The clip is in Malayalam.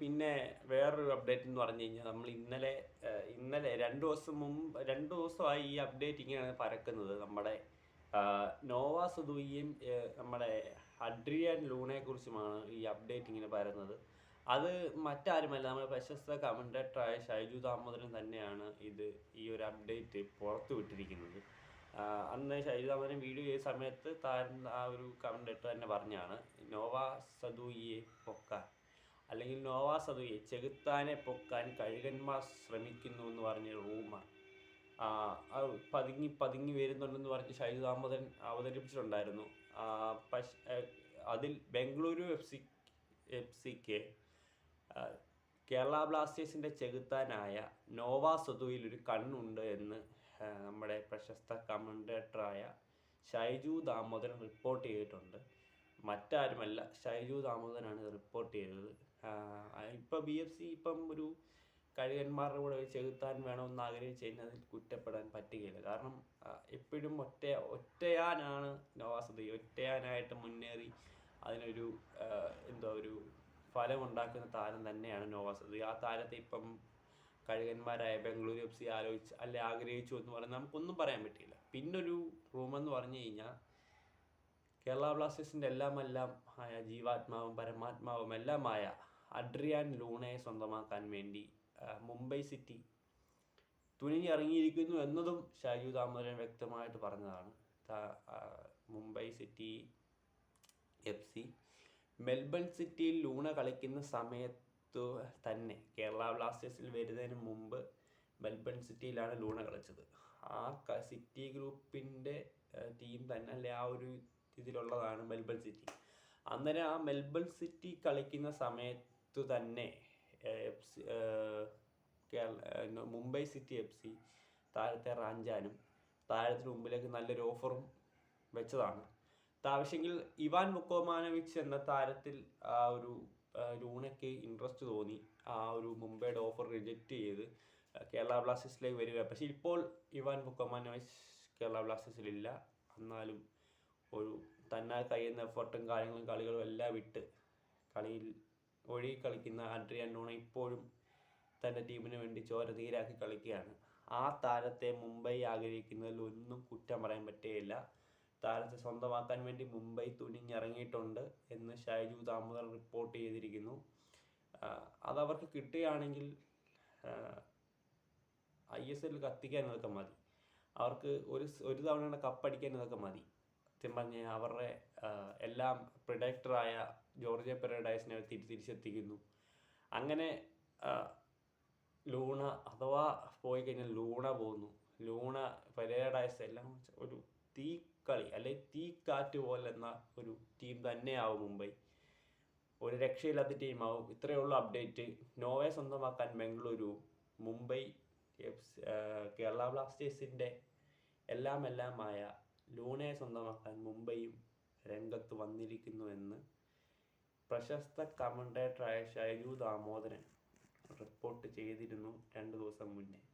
പിന്നെ വേറൊരു അപ്ഡേറ്റ് എന്ന് പറഞ്ഞു കഴിഞ്ഞാൽ നമ്മൾ ഇന്നലെ ഇന്നലെ രണ്ട് ദിവസം മുമ്പ് രണ്ട് ദിവസമായി ഈ അപ്ഡേറ്റ് ഇങ്ങനെയാണ് പരക്കുന്നത്. നമ്മുടെ നോവ സുദുയിയും നമ്മുടെ അഡ്രിയൻ ലൂണയെ കുറിച്ചുമാണ് ഈ അപ്ഡേറ്റ് ഇങ്ങനെ പരന്നത്. അത് മറ്റാരുമല്ല നമ്മുടെ പ്രശസ്ത കമന്റേറ്ററായ ഷൈജു ദാമോദരൻ തന്നെയാണ് ഇത് ഈ ഒരു അപ്ഡേറ്റ് പുറത്തു വിട്ടിരിക്കുന്നത്. അന്ന് ഷൈജു ദാമോദരൻ വീഡിയോ ചെയ്ത സമയത്ത് താൻ ആ ഒരു കമന്റേറ്റർ തന്നെ പറഞ്ഞാണ് നോവ സദുയെ പൊക്കാൻ അല്ലെങ്കിൽ നോവാ സദുയെ ചെകുത്താനെ പൊക്കാൻ കഴുകന്മാർ ശ്രമിക്കുന്നു എന്ന് പറഞ്ഞ റൂമർ. പതുങ്ങി പതുങ്ങി വരുന്നുണ്ടെന്ന് പറഞ്ഞ് ഷൈജു ദാമോദരൻ അവതരിപ്പിച്ചിട്ടുണ്ടായിരുന്നു. അതിൽ ബംഗളൂരു എഫ് സി എഫ് സിക്ക് കേരള ബ്ലാസ്റ്റേഴ്സിന്റെ ചെകുത്താനായ നോവ സദുവിൽ ഒരു കണ്ണുണ്ട് എന്ന് നമ്മുടെ പ്രശസ്ത കമന്റേറ്ററായ ഷൈജു ദാമോദരൻ റിപ്പോർട്ട് ചെയ്തിട്ടുണ്ട്. മറ്റാരുമല്ല ഷൈജു ദാമോദരനാണ് റിപ്പോർട്ട് ചെയ്തത്. ഇപ്പം ബി എഫ് സി ഇപ്പം ഒരു കഴുകന്മാരുടെ കൂടെ ഒരു ചെകുത്താൻ വേണമെന്ന് ആഗ്രഹിച്ച് കഴിഞ്ഞാൽ അതിൽ കുറ്റപ്പെടാൻ പറ്റുകയില്ല. കാരണം എപ്പോഴും ഒറ്റ ഒറ്റയാനാണ് നവാസതി ഒറ്റയാനായിട്ട് മുന്നേറി അതിനൊരു എന്തോ ഒരു ഫലമുണ്ടാക്കുന്ന താരം തന്നെയാണ് നോവാസതി ആ താരത്തെ ഇപ്പം കഴുകന്മാരായ ബംഗളൂരു എഫ് സി ആലോചിച്ച് അല്ലെ ആഗ്രഹിച്ചു എന്ന് പറഞ്ഞാൽ നമുക്കൊന്നും പറയാൻ പറ്റില്ല പിന്നൊരു റൂമെന്ന് പറഞ്ഞു കഴിഞ്ഞാൽ കേരള ബ്ലാസ്റ്റേഴ്സിന്റെ എല്ലാം എല്ലാം ആയ ജീവാത്മാവും പരമാത്മാവും എല്ലാമായ അഡ്രിയാൻ ലൂണയെ സ്വന്തമാക്കാൻ വേണ്ടി മുംബൈ സിറ്റി തുനിഞ്ഞിറങ്ങിയിരിക്കുന്നു എന്നതും ഷാജു ദാമോദരൻ വ്യക്തമായിട്ട് പറഞ്ഞതാണ്. Mumbai city F C. Melbourne സിറ്റിയിൽ ലൂണ കളിക്കുന്ന സമയത്തു തന്നെ കേരള ബ്ലാസ്റ്റേഴ്സിൽ വരുന്നതിന് മുമ്പ് മെൽബൺ സിറ്റിയിലാണ് ലൂണ കളിച്ചത്. ആ സിറ്റി ഗ്രൂപ്പിന്റെ ടീം തന്നെ അല്ലെ ആ ഒരു ഇതിലുള്ളതാണ് മെൽബൺ സിറ്റി. അന്നേരം ആ മെൽബൺ സിറ്റി കളിക്കുന്ന സമയത്ത് തന്നെ F C Kerala Mumbai city F C താരത്തെ റാഞ്ചാനും താരത്തിന് മുമ്പിലേക്ക് നല്ലൊരു ഓഫറും വെച്ചതാണ്. ആവശ്യമെങ്കിൽ ഇവാൻ മുക്കോമാനവിച്ച് എന്ന താരത്തിൽ ആ ഒരു ലൂണയ്ക്ക് ഇൻട്രസ്റ്റ് തോന്നി. ആ ഒരു മുംബൈയുടെ ഓഫർ റിജക്റ്റ് ചെയ്ത് കേരള ബ്ലാസ്റ്റേഴ്സിലേക്ക് വരിക പക്ഷേ ഇപ്പോൾ ഇവാൻ മുക്കോമാനവിച്ച് കേരള ബ്ലാസ്റ്റേഴ്സിലില്ല. എന്നാലും ഒരു തന്നെ കഴിയുന്ന എഫർട്ടും കാര്യങ്ങളും കളികളും എല്ലാം വിട്ട് കളിയിൽ ഒഴുകി കളിക്കുന്ന ആഡ്രിയാൻ ലൂണ ഇപ്പോഴും തന്റെ ടീമിന് വേണ്ടി ചോര തീരാക്കി കളിക്കുകയാണ്. ആ താരത്തെ മുംബൈ ആഗ്രഹിക്കുന്നതിൽ ഒന്നും കുറ്റം പറയാൻ പറ്റുകയില്ല. താരത്തെ സ്വന്തമാക്കാൻ വേണ്ടി മുംബൈ തുനിഞ്ഞിറങ്ങിയിട്ടുണ്ട് എന്ന് ഷൈജു ദാമോദർ റിപ്പോർട്ട് ചെയ്തിരിക്കുന്നു. അതവർക്ക് കിട്ടുകയാണെങ്കിൽ ഐ എസ് എല്ലിൽ കത്തിക്കാൻ ഇതൊക്കെ മതി. അവർക്ക് ഒരു ഒരു തവണ കപ്പടിക്കാൻ ഇതൊക്കെ മതി. സത്യം പറഞ്ഞ അവരുടെ എല്ലാം പ്രിഡക്ടറായ ജോർജിയ പെരഡൈസിനെ തിരി തിരിച്ചെത്തിക്കുന്നു. അങ്ങനെ ലൂണ അഥവാ പോയി കഴിഞ്ഞാൽ ലൂണ പോകുന്നു ലൂണ പെരേഡൈസ് എല്ലാം ഒരു തീക്കളി അല്ലെ കാറ്റ് പോലെ എന്ന ഒരു ടീം തന്നെയാവും മുംബൈ. ഒരു രക്ഷയില്ലാത്ത ടീമാവും ഇത്രയേ ഉള്ളൂ അപ്ഡേറ്റ് നോവെ സ്വന്തമാക്കാൻ ബംഗളൂരു മുംബൈ കേരള ബ്ലാസ്റ്റേഴ്സിന്റെ എല്ലാം എല്ലാമായ ലൂണയെ സ്വന്തമാക്കാൻ മുംബൈയും രംഗത്ത് വന്നിരിക്കുന്നു എന്ന് പ്രശസ്ത കമന്റേറ്ററായ ഷൈജു ദാമോദരൻ റിപ്പോർട്ട് ചെയ്തിരുന്നു രണ്ട് ദിവസം മുന്നേ.